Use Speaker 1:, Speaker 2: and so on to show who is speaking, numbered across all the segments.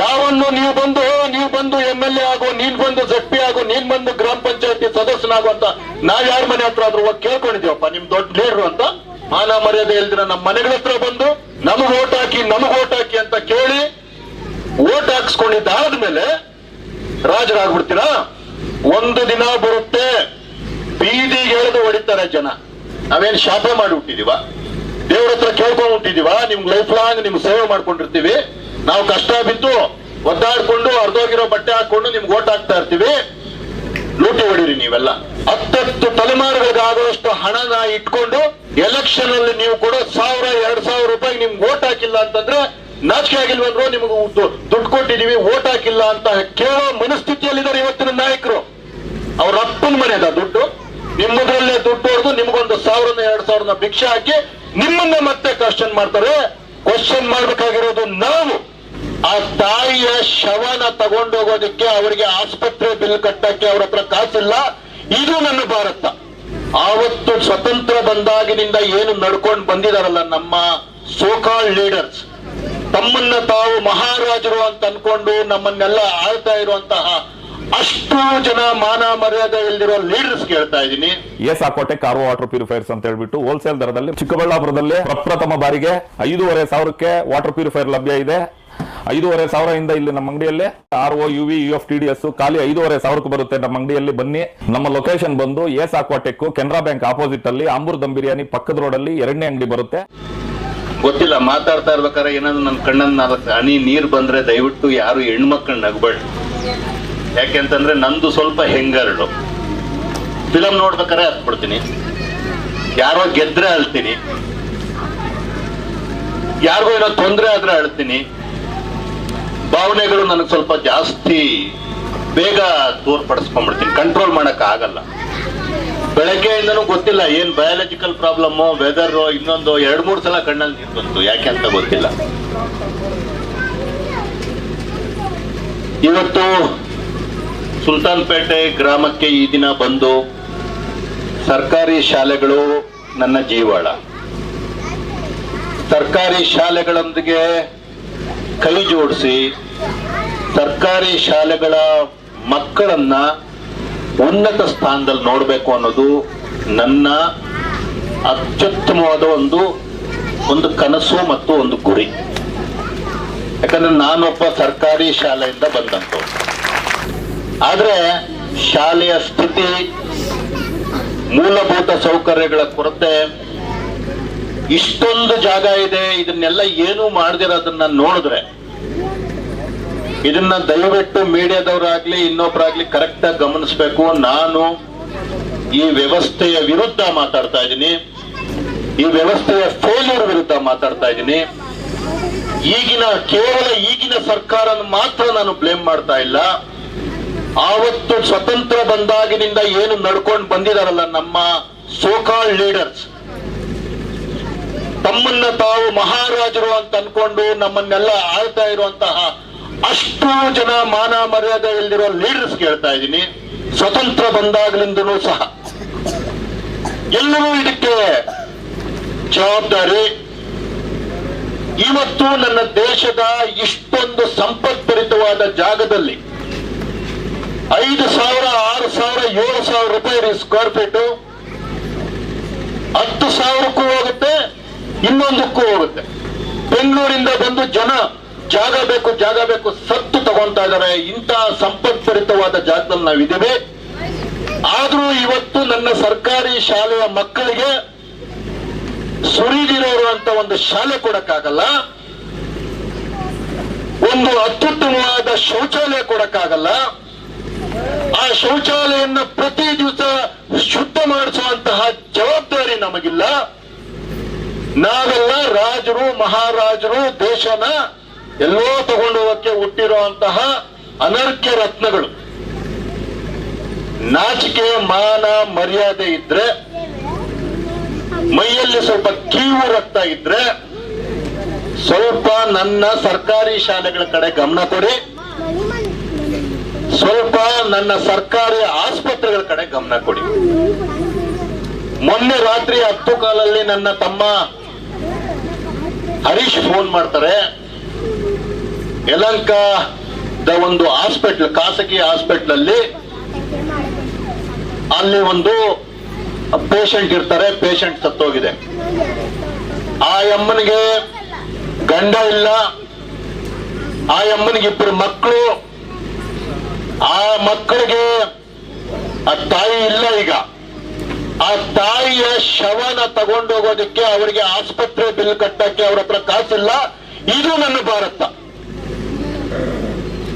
Speaker 1: ಯಾವನ್ನು ನೀವು ಬಂದು ನೀವು ಬಂದು ಎಂ ಎಲ್ ಎ ಆಗು, ನೀನ್ ಬಂದು ಜಡ್ ಪಿ ಆಗು, ನೀನ್ ಬಂದು ಗ್ರಾಮ ಪಂಚಾಯತಿ ಸದಸ್ಯನಾಗು ಅಂತ ನಾವ್ ಯಾರ ಮನೆ ಹತ್ರ ಆದ್ರೂ ಹೋಗಿ ಕೇಳ್ಕೊಂಡಿದೀವಪ್ಪ ನಿಮ್ ದೊಡ್ಡ ಲೀಡ್ರು ಅಂತ ಮಾನ ಮರ್ಯಾದೆ ಇಲ್ದಿರ ನಮ್ಮ ಮನೆಗಳ ಹತ್ರ ಬಂದು ನಮಗ್ ಓಟ್ ಹಾಕಿ, ನಮಗ್ ಓಟ್ ಹಾಕಿ ಅಂತ ಕೇಳಿ ಓಟ್ ಹಾಕ್ಸ್ಕೊಂಡಿದ್ದಾದ್ಮೇಲೆ ರಾಜರಾಗ್ಬಿಡ್ತೀರಾ? ಒಂದು ದಿನ ಬರುತ್ತೆ. ಬೀದಿಗೆ ಎಳೆದು ಹೊಡಿತಾರೆ ಜನ. ನಾವೇನ್ ಶಾಪ ಮಾಡಿ ಹುಟ್ಟಿದೀವ? ದೇವ್ರ ಹತ್ರ ಕೇಳ್ಕೊಂಡು ಹುಟ್ಟಿದೀವ? ನಿಮ್ಗೆ ಲೈಫ್ ಲಾಂಗ್ ನಿಮ್ಗೆ ಸೇವೆ ಮಾಡ್ಕೊಂಡಿರ್ತೀವಿ. ನಾವು ಕಷ್ಟ ಬಿದ್ದು ಒದ್ದಾಡ್ಕೊಂಡು ಅರ್ಧೋಗಿರೋ ಬಟ್ಟೆ ಹಾಕೊಂಡು ನಿಮ್ಗೆ ಓಟ್ ಹಾಕ್ತಾ ಇರ್ತೀವಿ. ಲೂಟಿ ಹೊಡೀರಿ ನೀವೆಲ್ಲ. ಹತ್ತತ್ತು ತಲೆಮಾರುಗಳಿಗಾಗುವಷ್ಟು ಹಣನ ಇಟ್ಕೊಂಡು ಎಲೆಕ್ಷನ್ ಅಲ್ಲಿ ನೀವು ಕೊಡೋ ಸಾವಿರ, ಎರಡ್ ಸಾವಿರ ರೂಪಾಯಿ ನಿಮ್ಗೆ ಓಟ್ ಹಾಕಿಲ್ಲ ಅಂತಂದ್ರೆ ನಾಚಿಕೆ ಆಗಿಲ್ವಂದ್ರು ನಿಮ್ಗೆ ದುಡ್ಡು ಕೊಟ್ಟಿದೀವಿ, ಓಟ್ ಹಾಕಿಲ್ಲ ಅಂತ ಕೇಳೋ ಮನಸ್ಥಿತಿಯಲ್ಲಿದ್ದಾರೆ ಇವತ್ತಿನ ನಾಯಕರು. ಅವ್ರ ಅಪ್ಪನ ಮನೆದ ದುಡ್ಡು. ನಿಮ್ಮದ್ರಲ್ಲೇ ದುಡ್ಡು ಹೊಡೆದು ನಿಮ್ಗೊಂದು ಸಾವಿರದ ಎರಡ್ ಸಾವಿರದ ಭಿಕ್ಷೆ ಹಾಕಿ ನಿಮ್ಮನ್ನ ಮತ್ತೆ ಕ್ವಶನ್ ಮಾಡ್ತಾರೆ. ಕ್ವಶನ್ ಮಾಡಬೇಕಾಗಿರೋದು ನಾವು ಆ ತಾಯಿಯ ಶವನ ತಗೊಂಡೋಗೋದಕ್ಕೆ ಅವರಿಗೆ ಆಸ್ಪತ್ರೆ ಬಿಲ್ ಕಟ್ಟಕ್ಕೆ ಅವರ ಹತ್ರ ಕಾಸಿಲ್ಲ. ಇದು ನನ್ನ ಭಾರತ. ಆವತ್ತು ಸ್ವತಂತ್ರ ಬಂದಾಗಿನಿಂದ ಏನು ನಡ್ಕೊಂಡು ಬಂದಿದಾರಲ್ಲ ನಮ್ಮ ಸೋಕಾಲ್ ಲೀಡರ್ಸ್ ತಮ್ಮನ್ನ ತಾವು ಮಹಾರಾಜರು ಅಂತ ಅನ್ಕೊಂಡು ನಮ್ಮನ್ನೆಲ್ಲ ಆಳ್ತಾ ಇರುವಂತಹ ಅಷ್ಟು ಜನ ಮಾನ ಮರ್ಯಾದೆ ಇಲ್ದಿರೋ ಲೀಡರ್ಸ್ ಕೇಳ್ತಾ ಇದ್ದೀನಿ.
Speaker 2: ಎಸ್ ಹಾಕೋಟೆ ಕಾರ್ ವಾಟರ್ ಪ್ಯೂರಿಫೈರ್ಸ್ ಅಂತ ಹೇಳ್ಬಿಟ್ಟು ಹೋಲ್ಸೇಲ್ ದರದಲ್ಲಿ ಚಿಕ್ಕಬಳ್ಳಾಪುರದಲ್ಲಿ ಪ್ರಪ್ರಥಮ ಬಾರಿಗೆ ಐದೂವರೆ ಸಾವಿರಕ್ಕೆ ವಾಟರ್ ಪ್ಯೂರಿಫೈರ್ ಲಭ್ಯ ಇದೆ. ಐದೂವರೆ ಸಾವಿರದಿಂದ ಇಲ್ಲಿ ನಮ್ಮ ಅಂಗಡಿಯಲ್ಲಿ R O U V U F T D S ಖಾಲಿ ಐದೂವರೆ ಸಾವಿರಕ್ಕೆ ಬರುತ್ತೆ ನಮ್ಮ ಅಂಗಡಿಯಲ್ಲಿ. ಬನ್ನಿ ನಮ್ಮ ಲೊಕೇಶನ್ ಬಂದು S Aquatech Canara bank opposite ಅಲ್ಲಿ ಆಂಬೂರ್ ದಮ್ ಬಿರಿಯಾನಿ ಪಕ್ಕದ ರೋಡಲ್ಲಿ ಎರಡನೇ ಅಂಗಡಿ ಬರುತ್ತೆ.
Speaker 1: ಗೊತ್ತಿಲ್ಲ ಮಾತಾಡ್ತಾ ಇರ್ಬೇಕಾದ್ರೆ ಏನಾದ್ರು ನನ್ನ ಕಣ್ಣನ್ನ ನಾಲ್ಕು ಹನಿ ನೀರ್ ಬಂದ್ರೆ ದಯವಿಟ್ಟು ಯಾರು ಹೆಣ್ಮಕ್ಳು ನಗಬೇಡಿ. ಯಾಕೆಂತಂದ್ರೆ ನಂದು ಸ್ವಲ್ಪ ಹೆಂಗರಡು. ಫಿಲಮ್ ನೋಡ್ಬೇಕಾರೆ ಹತ್ಬಿಡ್ತೀನಿ ಯಾರೋ ಗೆದ್ರೆ ಅಳ್ತೀನಿ. ಯಾರಿಗೋ ಏನೋ ತೊಂದರೆ ಆದ್ರೆ ಅಳ್ತೀನಿ. ಭಾವನೆಗಳು ನನಗೆ ಸ್ವಲ್ಪ ಜಾಸ್ತಿ ಬೇಗ ತೋರ್ಪಡಿಸ್ಕೊಂಡ್ಬಿಡ್ತೀನಿ. ಕಂಟ್ರೋಲ್ ಮಾಡಕ್ ಆಗಲ್ಲ. ಬೆಳಗ್ಗೆಯಿಂದನೂ ಗೊತ್ತಿಲ್ಲ ಏನ್ ಬಯಾಲಜಿಕಲ್ ಪ್ರಾಬ್ಲಮ್ ವೆದರ್ ಇನ್ನೊಂದು ಎರಡ್, ಮೂರ್ ಸಲ ಕಣ್ಣಲ್ಲಿ ನೀರು ಬಂತು. ಯಾಕೆ ಅಂತ ಗೊತ್ತಿಲ್ಲ. ಇವತ್ತು ಸುಲ್ತಾನ್ಪೇಟೆ ಗ್ರಾಮಕ್ಕೆ ಈ ದಿನ ಬಂದು ಸರ್ಕಾರಿ ಶಾಲೆಗಳು ನನ್ನ ಜೀವಾಳ. ಸರ್ಕಾರಿ ಶಾಲೆಗಳೊಂದಿಗೆ ಕೈ ಜೋಡಿಸಿ ಸರ್ಕಾರಿ ಶಾಲೆಗಳ ಮಕ್ಕಳನ್ನ ಉನ್ನತ ಸ್ಥಾನದಲ್ಲಿ ನೋಡಬೇಕು ಅನ್ನೋದು ನನ್ನ ಅತ್ಯುತ್ತಮವಾದ ಒಂದು ಒಂದು ಕನಸು ಮತ್ತು ಒಂದು ಗುರಿ. ಯಾಕಂದ್ರೆ ನಾನೊಬ್ಬ ಸರ್ಕಾರಿ ಶಾಲೆಯಿಂದ ಬಂದಂತ ಆದ್ರೆ ಶಾಲೆಯ ಸ್ಥಿತಿ, ಮೂಲಭೂತ ಸೌಕರ್ಯಗಳ ಕೊರತೆ, ಇಷ್ಟೊಂದು ಜಾಗ ಇದೆ, ಇದನ್ನೆಲ್ಲ ಏನು ಮಾಡದಿರೋದನ್ನ ನೋಡಿದ್ರೆ, ಇದನ್ನ ದಯವಿಟ್ಟು ಮೀಡಿಯಾದವರಾಗ್ಲಿ, ಇನ್ನೊಬ್ರಾಗ್ಲಿ ಕರೆಕ್ಟ್ ಆಗಿ ಗಮನಿಸ್ಬೇಕು. ನಾನು ಈ ವ್ಯವಸ್ಥೆಯ ವಿರುದ್ಧ ಮಾತಾಡ್ತಾ ಇದ್ದೀನಿ. ಈ ವ್ಯವಸ್ಥೆಯ ಫೇಲ್ಯೂರ್ ವಿರುದ್ಧ ಮಾತಾಡ್ತಾ ಇದ್ದೀನಿ. ಈಗಿನ ಕೇವಲ ಈಗಿನ ಸರ್ಕಾರ ಮಾತ್ರ ನಾನು ಬ್ಲೇಮ್ ಮಾಡ್ತಾ ಇಲ್ಲ. ಆವತ್ತು ಸ್ವತಂತ್ರ ಬಂದಾಗಿನಿಂದ ಏನು ನಡ್ಕೊಂಡು ಬಂದಿದಾರಲ್ಲ ನಮ್ಮ ಸೋಕಾಲ್ ಲೀಡರ್ಸ್ ತಮ್ಮನ್ನ ತಾವು ಮಹಾರಾಜರು ಅಂತ ಅನ್ಕೊಂಡು ನಮ್ಮನ್ನೆಲ್ಲ ಆಳ್ತಾ ಇರುವಂತಹ ಅಷ್ಟು ಜನ ಮಾನ ಮರ್ಯಾದೆ ಇಲ್ದಿರೋ ಲೀಡರ್ಸ್ ಕೇಳ್ತಾ ಇದ್ದೀನಿ. ಸ್ವತಂತ್ರ ಬಂದಾಗಲಿಂದನೂ ಸಹ. ಎಲ್ಲರೂ ಇದಕ್ಕೆ ಜವಾಬ್ದಾರಿ. ಇವತ್ತು ನನ್ನ ದೇಶದ ಇಷ್ಟೊಂದು ಸಂಪತ್ಭರಿತವಾದ ಜಾಗದಲ್ಲಿ ಐದು ಸಾವಿರ, ಆರು ಸಾವಿರ, ಏಳು ಸಾವಿರ ರೂಪಾಯಿ ಸ್ಕ್ವೇರ್ ಫೀಟ್ ಹತ್ತು ಸಾವಿರಕ್ಕೂ ಹೋಗುತ್ತೆ, ಇನ್ನೊಂದಕ್ಕೂ ಹೋಗುತ್ತೆ. ಬೆಂಗಳೂರಿಂದ ಬಂದು ಜನ ಜಾಗ ಬೇಕು ಜಾಗ ಬೇಕು, ಸತ್ತು ತಗೊಂತಾ ಇದಾರೆ. ಇಂತಹ ಸಂಪತ್ಪರಿತವಾದ ಜಾಗದಲ್ಲಿ ನಾವಿದ್ದೇವೆ. ಆದ್ರೂ ಇವತ್ತು ನನ್ನ ಸರ್ಕಾರಿ ಶಾಲೆಯ ಮಕ್ಕಳಿಗೆ ಸುರಿದಿರೋರು ಅಂತ ಒಂದು ಶಾಲೆ ಕೊಡಕ್ಕಾಗಲ್ಲ. ಒಂದು ಅತ್ಯುತ್ತಮವಾದ ಶೌಚಾಲಯ ಕೊಡಕ್ಕಾಗಲ್ಲ. ಆ ಶೌಚಾಲಯನ್ನ ಪ್ರತಿ ದಿವಸ ಶುದ್ಧ ಮಾಡಿಸುವಂತಹ ಜವಾಬ್ದಾರಿ ನಮಗಿಲ್ಲ. ನಾವೆಲ್ಲ ರಾಜರು, ಮಹಾರಾಜರು, ದೇಶನ ಎಲ್ಲೋ ತಗೊಂಡು ಹೋಗಕ್ಕೆ ಹುಟ್ಟಿರುವಂತಹ ಅನರ್ಘ್ಯ ರತ್ನಗಳು. ನಾಚಿಕೆ, ಮಾನ, ಮರ್ಯಾದೆ ಇದ್ರೆ, ಮೈಯಲ್ಲಿ ಸ್ವಲ್ಪ ಕೀವು ರಕ್ತ ಇದ್ರೆ, ಸ್ವಲ್ಪ ನನ್ನ ಸರ್ಕಾರಿ ಶಾಲೆಗಳ ಕಡೆ ಗಮನ ಕೊಡಿ. ಸ್ವಲ್ಪ ನನ್ನ ಸರ್ಕಾರಿ ಆಸ್ಪತ್ರೆಗಳ ಕಡೆ ಗಮನ ಕೊಡಿ. ಮೊನ್ನೆ ರಾತ್ರಿ ಹತ್ತು ಕಾಲಲ್ಲಿ ನನ್ನ ತಮ್ಮ ಹರೀಶ್ ಫೋನ್ ಮಾಡ್ತಾರೆ. ಯಲಂಕದ ಒಂದು ಹಾಸ್ಪಿಟ್ಲ್, ಖಾಸಗಿ ಹಾಸ್ಪಿಟ್ಲ್ ಅಲ್ಲಿ ಅಲ್ಲಿ ಒಂದು ಪೇಷಂಟ್ ಇರ್ತಾರೆ ಪೇಷಂಟ್ ಸತ್ತೋಗಿದೆ. ಆ ಅಮ್ಮನಿಗೆ ಗಂಡ ಇಲ್ಲ. ಆ ಅಮ್ಮನಿಗೆ ಇಬ್ಬರು ಮಕ್ಕಳು. ಆ ಮಕ್ಕಳಿಗೆ ಆ ತಾಯಿ ಇಲ್ಲ ಈಗ. ಆ ತಾಯಿಯ ಶವನ ತಗೊಂಡೋಗೋದಕ್ಕೆ ಅವರಿಗೆ ಆಸ್ಪತ್ರೆ ಬಿಲ್ ಕಟ್ಟಕ್ಕೆ ಅವ್ರ ಹತ್ರ ಕಾಸಿಲ್ಲ. ಇದು ನನ್ನ ಭಾರತ.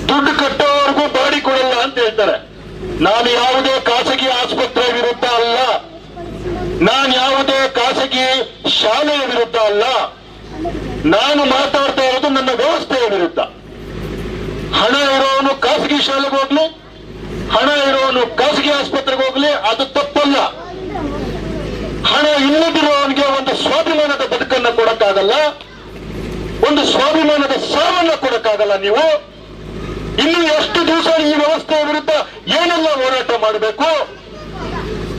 Speaker 1: ದುಡ್ಡು ಕಟ್ಟೋವರೆಗೂ ಬಾಡಿ ಕೊಡಲ್ಲ ಅಂತ ಹೇಳ್ತಾರೆ. ನಾನು ಯಾವುದೇ ಖಾಸಗಿ ಆಸ್ಪತ್ರೆ ವಿರುದ್ಧ ಅಲ್ಲ. ನಾನು ಯಾವುದೇ ಖಾಸಗಿ ಶಾಲೆಯ ವಿರುದ್ಧ ಅಲ್ಲ. ನಾನು ಮಾತಾಡ್ತಾ ಇರೋದು ನನ್ನ ವ್ಯವಸ್ಥೆಯ ವಿರುದ್ಧ. ಹಣ ಇರೋನು ಖಾಸಗಿ ಶಾಲೆಗೆ ಹೋಗ್ಲಿ, ಹಣ ಇರೋನು ಖಾಸಗಿ ಆಸ್ಪತ್ರೆಗೆ ಹೋಗ್ಲಿ, ಅದು ತಪ್ಪಲ್ಲ. ಹಣ ಇಲ್ಲದಿರೋವನಿಗೆ ಒಂದು ಸ್ವಾಭಿಮಾನದ ಬದುಕನ್ನ ಕೊಡಕ್ಕಾಗಲ್ಲ. ಒಂದು ಸ್ವಾಭಿಮಾನದ ಸಾವನ್ನ ಕೊಡಕ್ಕಾಗಲ್ಲ ನೀವು. ಇನ್ನು ಎಷ್ಟು ದಿವಸ ಈ ವ್ಯವಸ್ಥೆಯ ವಿರುದ್ಧ ಏನೆಲ್ಲ ಹೋರಾಟ ಮಾಡಬೇಕು?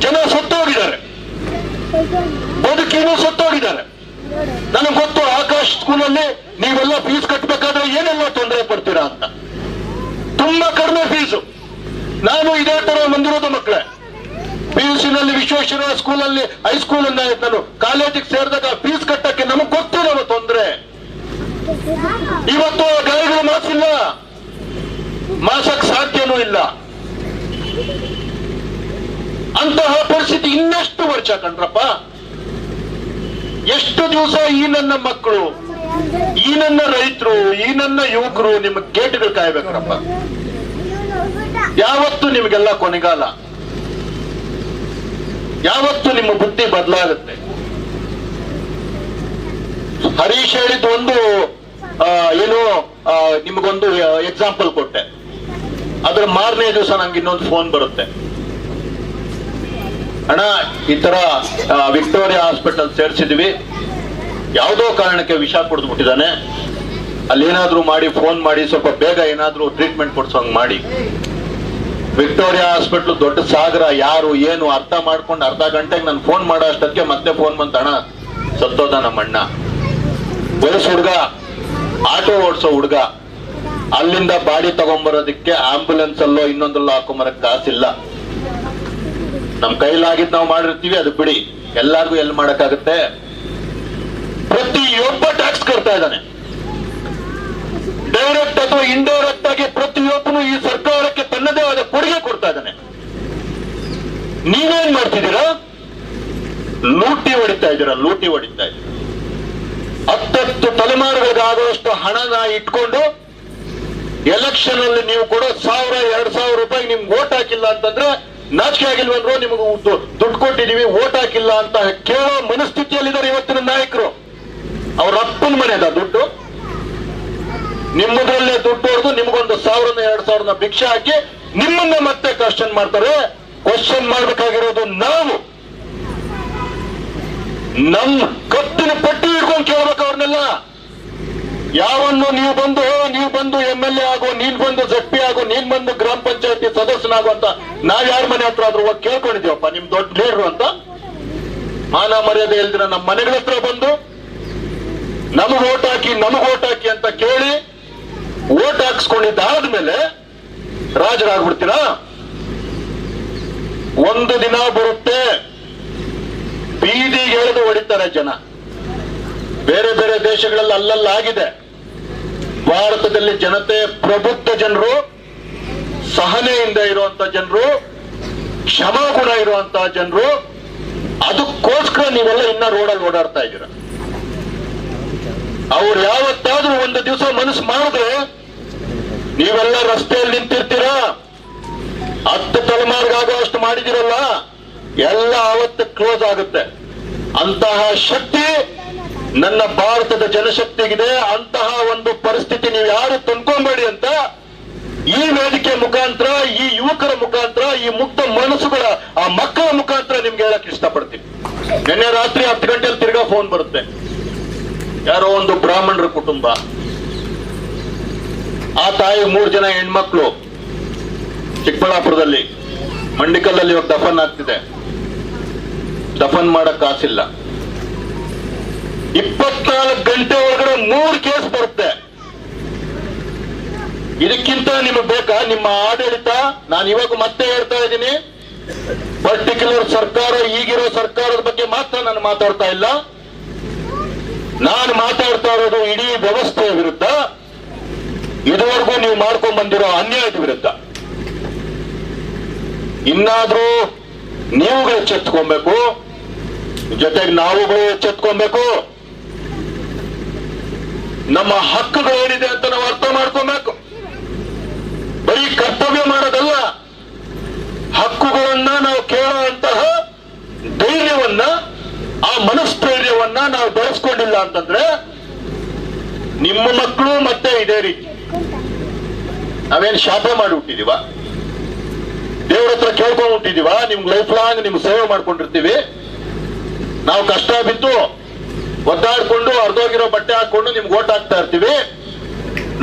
Speaker 1: ಜನ ಸತ್ತೋಗಿದ್ದಾರೆ. ಬದುಕಿನೂ ಸತ್ತೋಗಿದ್ದಾರೆ. ನನಗೆ ಗೊತ್ತು, ಆಕಾಶ್ ಸ್ಕೂಲಲ್ಲಿ ನೀವೆಲ್ಲ ಫೀಸ್ ಕಟ್ಟಬೇಕಾದ್ರೆ ಏನೆಲ್ಲ ತೊಂದರೆ ಪಡ್ತೀರಾ ಅಂತ. ತುಂಬಾ ಕಡಿಮೆ ಫೀಸು ನಾನು ಇದೇ ತರ ಬಂದಿರೋದು ಮಕ್ಕಳೇ. ಪಿ ಯು ನಲ್ಲಿ, ವಿಶ್ವೇಶ್ವರ ಸ್ಕೂಲಲ್ಲಿ ಹೈಸ್ಕೂಲ್ ನಾನು ಕಾಲೇಜಿಗೆ ಸೇರಿದಾಗ ಫೀಸ್ ಕಟ್ಟಕ್ಕೆ ನಮಗ್ ಗೊತ್ತು ತೊಂದ್ರೆ ತೊಂದರೆ ಇವತ್ತು ಗಾಯಗಳು ಮಾಸಿಲ್ಲ. ಮಾಸಕ್ ಸಾಧ್ಯನೂ ಇಲ್ಲ. ಅಂತಹ ಪರಿಸ್ಥಿತಿ ಇನ್ನೆಷ್ಟು ವರ್ಷ ಕಣ್ರಪ್ಪ ಎಷ್ಟು ದಿವಸ ಈ ನನ್ನ ಮಕ್ಕಳು, ಈ ನನ್ನ ರೈತರು, ಈ ನನ್ನ ಯುವಕರು ನಿಮ್ಮ ಗೇಟ್ಗಳು ಕಾಯ್ಬೇಕ್ರಪ್ಪ ಯಾವತ್ತು ನಿಮಗೆಲ್ಲ ಕೊನೆಗಾಲ. ಯಾವತ್ತು ನಿಮ್ಮ ಬುದ್ಧಿ ಬದಲಾಗುತ್ತೆ. ಹರೀಶ್ ಹೇಳಿದ ಒಂದು ಏನು ನಿಮಗೊಂದು ಎಕ್ಸಾಂಪಲ್ ಕೊಟ್ಟೆ. ಅದ್ರ ಮಾರನೇ ದಿವಸ ನಂಗೆ ಇನ್ನೊಂದು ಫೋನ್ ಬರುತ್ತೆ. ಅಣ್ಣ, ಈ ತರ ವಿಕ್ಟೋರಿಯಾ ಹಾಸ್ಪಿಟಲ್ ಸೇರಿಸಿದ್ವಿ. ಯಾವುದೋ ಕಾರಣಕ್ಕೆ ವಿಷ ಕುಡಿದ್ಬಿಟ್ಟಿದ್ದಾನೆ. ಅಲ್ಲಿ ಏನಾದ್ರೂ ಮಾಡಿ ಫೋನ್ ಮಾಡಿ, ಸ್ವಲ್ಪ ಬೇಗ ಏನಾದ್ರೂ ಟ್ರೀಟ್ಮೆಂಟ್ ಕೊಡ್ಸೋಂಗ್ ಮಾಡಿ. ವಿಕ್ಟೋರಿಯಾ ಹಾಸ್ಪಿಟ್ಲ್ ದೊಡ್ಡ ಸಾಗರ, ಯಾರು, ಏನು, ಅರ್ಥ ಮಾಡ್ಕೊಂಡು ಅರ್ಧ ಗಂಟೆಗೆ ನಾನು ಫೋನ್ ಮಾಡೋ ಅಷ್ಟಕ್ಕೆ ಮತ್ತೆ ಫೋನ್ ಬಂತಣ ಸತ್ತೋದ ನಮ್ಮ ಅಣ್ಣ. ಹುಡ್ಗ, ಆಟೋ ಓಡಿಸೋ ಹುಡುಗ. ಅಲ್ಲಿಂದ ಬಾಡಿ ತಗೊಂಬರೋದಕ್ಕೆ ಆಂಬುಲೆನ್ಸ್ ಅಲ್ಲೋ ಇನ್ನೊಂದಲ್ಲೋ ಹಾಕೊಂಬರಕ್ ಕಾಸಿಲ್ಲ. ನಮ್ ಕೈಲಾಗಿದ್ ನಾವು ಮಾಡಿರ್ತೀವಿ, ಅದು ಬಿಡಿ. ಎಲ್ಲಾರ್ಗು ಎಲ್ಲಿ ಮಾಡಕ್ಕಾಗುತ್ತೆ. ಪ್ರತಿಯೊಬ್ಬ ಟ್ಯಾಕ್ಸ್ ಕಟ್ತಾ ಇದ್ದಾನೆ. ಡೈರೆಕ್ಟ್ ಅಥವಾ ಇಂಡೈರೆಕ್ಟ್ ಆಗಿ ಪ್ರತಿಯೊಬ್ಬನು ಈ ಸರ್ಕಾರಕ್ಕೆ ತನ್ನದೇ ಆದ ಕೊಡುಗೆ ಕೊಡ್ತಾ ಇದ್ದಾನೆ. ನೀವೇನ್ ಮಾಡ್ತಿದ್ದೀರಾ? ಲೂಟಿ ಹೊಡಿತಾ ಇದ್ದೀರಾ, ಲೂಟಿ ಹೊಡಿತಾ ಇದ್ದೀರಾ. ಹತ್ತತ್ತು ತಲೆಮಾರುಗಳಿಗಾಗುವಷ್ಟು ಹಣನ ಇಟ್ಕೊಂಡು ಎಲೆಕ್ಷನ್ ಅಲ್ಲಿ ನೀವು ಕೊಡೋ ಸಾವಿರ, ಎರಡ್ ಸಾವಿರ ರೂಪಾಯಿ ನಿಮ್ಗೆ ಓಟ್ ಹಾಕಿಲ್ಲ ಅಂತಂದ್ರೆ ನಾಚಿಕೆ ಆಗಿಲ್ವನ್ರು ನಿಮಗೆ ದುಡ್ಡು ಕೊಟ್ಟಿದೀವಿ ಓಟ್ ಹಾಕಿಲ್ಲ ಅಂತ ಕೇಳೋ ಮನಸ್ಥಿತಿಯಲ್ಲಿದ್ದಾರೆ ಇವತ್ತಿನ ನಾಯಕರು. ಅವ್ರ ಅಪ್ಪನ ಮನೆದ ದುಡ್ಡು? ನಿಮ್ಮದ್ರಲ್ಲೇ ದುಡ್ಡು ಹೊಡೆದು ನಿಮ್ಗೊಂದು ಸಾವಿರನ ಎರಡು ಸಾವಿರನ ಭಿಕ್ಷೆ ಹಾಕಿ ನಿಮ್ಮನ್ನ ಮತ್ತೆ ಕ್ವಶನ್ ಮಾಡ್ತಾರೆ. ಕ್ವಶನ್ ಮಾಡ್ಬೇಕಾಗಿರೋದು ನಾವು. ನಮ್ ಕತ್ತಿನ ಪಟ್ಟಿ ಹಿಡ್ಕೊಂಡು ಕೇಳ್ಬೇಕು ಅವ್ರನ್ನೆಲ್ಲ. ಯಾವನ್ನು ನೀವು ಬಂದು ನೀವು ಬಂದು ಎಂ ಎಲ್ ಎ ಆಗೋ, ನೀನ್ ಬಂದು ಜಡ್ ಪಿ ಆಗೋ, ನೀನ್ ಬಂದು ಗ್ರಾಮ ಪಂಚಾಯತಿ ಸದಸ್ಯನಾಗು ಅಂತ ನಾವ್ ಯಾರ ಮನೆ ಹತ್ರ ಆದ್ರೂ ಹೋಗಿ ಕೇಳ್ಕೊಂಡಿದ್ದೀವಪ್ಪ? ನಿಮ್ ದೊಡ್ಡ ಲೀಡ್ರು ಅಂತ. ಮಾನ ಮರ್ಯಾದೆ ಇಲ್ದಿರ ನಮ್ಮ ಮನೆಗಳ ಹತ್ರ ಬಂದು, ನಮಗ್ ಓಟ್ ಹಾಕಿ, ನಮಗ್ ಓಟ್ ಹಾಕಿ ಅಂತ ಕೇಳಿ ಓಟ್ ಹಾಕ್ಸ್ಕೊಂಡಿದ್ದಾದ್ಮೇಲೆ ರಾಜರಾಗ್ಬಿಡ್ತೀರಾ? ಒಂದು ದಿನ ಬರುತ್ತೆ. ಬೀದಿಗೆ ಎಳೆದು ಹೊಡಿತಾರೆ ಜನ. ಬೇರೆ ಬೇರೆ ದೇಶಗಳಲ್ಲಿ ಅಲ್ಲಲ್ಲಾಗಿದೆ ಭಾರತದಲ್ಲಿ ಜನತೆ, ಪ್ರಬುದ್ಧ ಜನರು, ಸಹನೆಯಿಂದ ಇರುವಂತ ಜನರು ಕ್ಷಮಾಗುಣ ಇರುವಂತ ಜನರು, ಅದಕ್ಕೋಸ್ಕರ ನೀವೆಲ್ಲ ಇನ್ನ ರೋಡಲ್ಲಿ ಓಡಾಡ್ತಾ ಇದ್ದೀರ? ಅವ್ರು ಯಾವತ್ತಾದ್ರೂ ಒಂದು ದಿವಸ ಮನಸ್ಸು ಮಾಡಿದ್ರೆ ನೀವೆಲ್ಲ ರಸ್ತೆಯಲ್ಲಿ ನಿಂತಿರ್ತೀರಾ? ಹತ್ತು ತಲೆಮಾರಿಗಾಗುವಷ್ಟು ಮಾಡಿದಿರಲ್ಲ ಎಲ್ಲ ಅವತ್ತು ಕ್ಲೋಸ್ ಆಗುತ್ತೆ. ಅಂತಹ ಶಕ್ತಿ ನನ್ನ ಭಾರತದ ಜನಶಕ್ತಿಗಿದೆ. ಅಂತಹ ಒಂದು ಪರಿಸ್ಥಿತಿ ನೀವು ಯಾರು ತಂದ್ಕೊಂಬೇಡಿ ಅಂತ ಈ ವೇದಿಕೆ ಮುಖಾಂತರ, ಈ ಯುವಕರ ಮುಖಾಂತರ, ಈ ಮುಕ್ತ ಮನಸ್ಸುಗಳ, ಆ ಮಕ್ಕಳ ಮುಖಾಂತರ ನಿಮ್ಗೆ ಹೇಳಕ್ ಇಷ್ಟಪಡ್ತೀನಿ. ನಿನ್ನೆ ರಾತ್ರಿ ಹತ್ತು ಗಂಟೆಯಲ್ಲಿ ತಿರ್ಗಾ ಫೋನ್ ಬರುತ್ತೆ. ಯಾರೋ ಒಂದು ಬ್ರಾಹ್ಮಣರ ಕುಟುಂಬ ಆ ತಾಯಿ ಮೂರು ಜನ ಹೆಣ್ಮಕ್ಳು ಚಿಕ್ಕಬಳ್ಳಾಪುರದಲ್ಲಿ ಮಂಡಿಕಲ್ಲಲ್ಲಿ ಇವಾಗ ದಫನ್ ಆಗ್ತಿದೆ. ದಫನ್ ಮಾಡಕ್ ಕಾಸಿಲ್ಲ. ಇಪ್ಪತ್ನಾಲ್ಕು ಗಂಟೆ ಒಳಗಡೆ ಮೂರು ಕೇಸ್ ಬರುತ್ತೆ. ಇದಕ್ಕಿಂತ ನಿಮಗೆ ಬೇಕಾ? ನಿಮ್ಮ ಆಡಳಿತ, ನಾನು ಇವಾಗ ಮತ್ತೆ ಹೇಳ್ತಾ ಇದ್ದೀನಿ. ಪರ್ಟಿಕ್ಯುಲರ್ ಸರ್ಕಾರ, ಈಗಿರೋ ಸರ್ಕಾರದ ಬಗ್ಗೆ ಮಾತ್ರ ನಾನು ಮಾತಾಡ್ತಾ ಇಲ್ಲ. ನಾನು ಮಾತಾಡ್ತಾ ಇರೋದು ಇಡೀ ವ್ಯವಸ್ಥೆಯ ವಿರುದ್ಧ. ಇದುವರೆಗೂ ನೀವು ಮಾಡ್ಕೊಂಡ್ ಬಂದಿರೋ ಅನ್ಯಾಯದ ವಿರುದ್ಧ. ಇನ್ನಾದ್ರೂ ನೀವುಗಳು ಎಚ್ಚೆತ್ಕೊಬೇಕು, ಜೊತೆಗೆ ನಾವುಗಳು ಎಚ್ಚೆತ್ಕೊಬೇಕು. ನಮ್ಮ ಹಕ್ಕುಗಳು ಏನಿದೆ ಅಂತ ನಾವು ಅರ್ಥ ಮಾಡ್ಕೊಬೇಕು. ಬರೀ ಕರ್ತವ್ಯ ಮಾಡೋದಲ್ಲ, ಹಕ್ಕುಗಳನ್ನ ನಾವು ಕೇಳುವಂತಹ ಧೈರ್ಯವನ್ನ, ಆ ಮನಸ್ಥೈರ್ಯವನ್ನ ನಾವು ಬೆಳೆಸ್ಕೊಂಡಿಲ್ಲ ಅಂತಂದ್ರೆ, ನಿಮ್ಮ ಮಕ್ಕಳು ಮತ್ತೆ ಇದೇ ರೀತಿ. ನಾವೇನ್ ಶಾಪ ಮಾಡಿ ಹುಟ್ಟಿದೀವ ದೇವ್ರ ಹತ್ರ ಕೇಳ್ಕೊಂಡು ಹುಟ್ಟಿದೀವ ನಿಮ್ಗೆ ಲೈಫ್ ಲಾಂಗ್ ನಿಮ್ಗೆ ಸೇವೆ ಮಾಡ್ಕೊಂಡಿರ್ತೀವಿ. ನಾವು ಕಷ್ಟ ಬಿದ್ದು ಒದ್ದಾಡ್ಕೊಂಡು ಅರ್ಧೋಗಿರೋ ಬಟ್ಟೆ ಹಾಕೊಂಡು ನಿಮ್ಗೆ ಓಟ್ ಹಾಕ್ತಾ ಇರ್ತೀವಿ.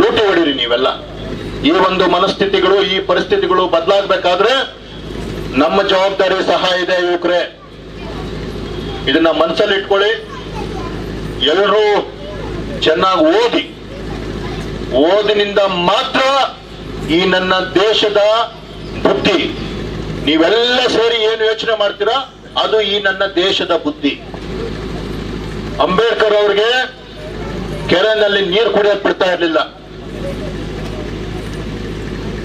Speaker 1: ಲೂಟಿ ಹೊಡೀರಿ ನೀವೆಲ್ಲ. ಈ ಒಂದು ಮನಸ್ಥಿತಿಗಳು, ಈ ಪರಿಸ್ಥಿತಿಗಳು ಬದಲಾಗಬೇಕಾದ್ರೆ ನಮ್ಮ ಜವಾಬ್ದಾರಿ ಸಹ ಇದೆ ಯುವಕರೇ. ಇದನ್ನ ಮನಸ್ಸಲ್ಲಿ ಇಟ್ಕೊಳ್ಳಿ. ಎಲ್ಲರೂ ಚೆನ್ನಾಗಿ ಓದಿ. ಓದಿನಿಂದ ಮಾತ್ರ ಈ ನನ್ನ ದೇಶದ ಬುದ್ಧಿ. ನೀವೆಲ್ಲ ಸೇರಿ ಏನು ಯೋಚನೆ ಮಾಡ್ತೀರಾ? ಅದು ಈ ನನ್ನ ದೇಶದ ಬುದ್ಧಿ. ಅಂಬೇಡ್ಕರ್ ಅವ್ರಿಗೆ ಕೆರೆನಲ್ಲಿ ನೀರು ಕುಡಿಯೋಕ್ ಬಿಡ್ತಾ ಇರಲಿಲ್ಲ.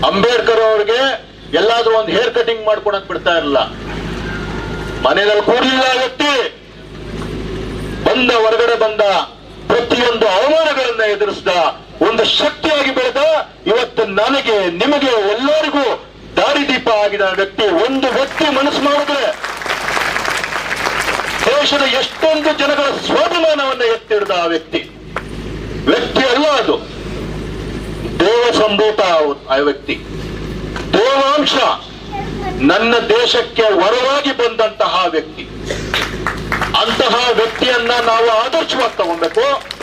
Speaker 1: ಅಂಬೇಡ್ಕರ್ ಅವ್ರಿಗೆ ಎಲ್ಲಾದ್ರೂ ಒಂದು ಹೇರ್ ಕಟಿಂಗ್ ಮಾಡ್ಕೊಳಕ್ ಬಿಡ್ತಾ ಇರಲಿಲ್ಲ. ಮನೆಯಲ್ಲಿ ಕೂಡಲಿಲ್ಲ ವ್ಯಕ್ತಿ. ಬಂದ ಹೊರಗಡೆ ಬಂದ ಪ್ರತಿಯೊಂದು ಅವಮಾನಗಳನ್ನ ಎದುರಿಸಿದ ಒಂದು ಶಕ್ತಿಯಾಗಿ ಬೆಳೆದ ಇವತ್ತು ನನಗೆ, ನಿಮಗೆ ಎಲ್ಲರಿಗೂ ದಾರಿದೀಪ ಆಗಿದ ವ್ಯಕ್ತಿ ಒಂದು ವ್ಯಕ್ತಿ ಮನಸ್ಸು ಮಾಡಿದ್ರೆ ದೇಶದ ಎಷ್ಟೊಂದು ಜನಗಳ ಸ್ವಾಭಿಮಾನವನ್ನು ಎತ್ತಿಡಿದ ಆ ವ್ಯಕ್ತಿ. ವ್ಯಕ್ತಿ ಅಲ್ಲ ಅದು. ದೇವ ಸಂಭೂತ ಆ- ವ್ಯಕ್ತಿ. ದೇವಾಂಶ ನನ್ನ ದೇಶಕ್ಕೆ ವರವಾಗಿ ಬಂದಂತಹ ವ್ಯಕ್ತಿ. ಅಂತಹ ವ್ಯಕ್ತಿಯನ್ನ ನಾವು ಆದರ್ಶವಾಗಿ ತಗೊಳ್ಬೇಕು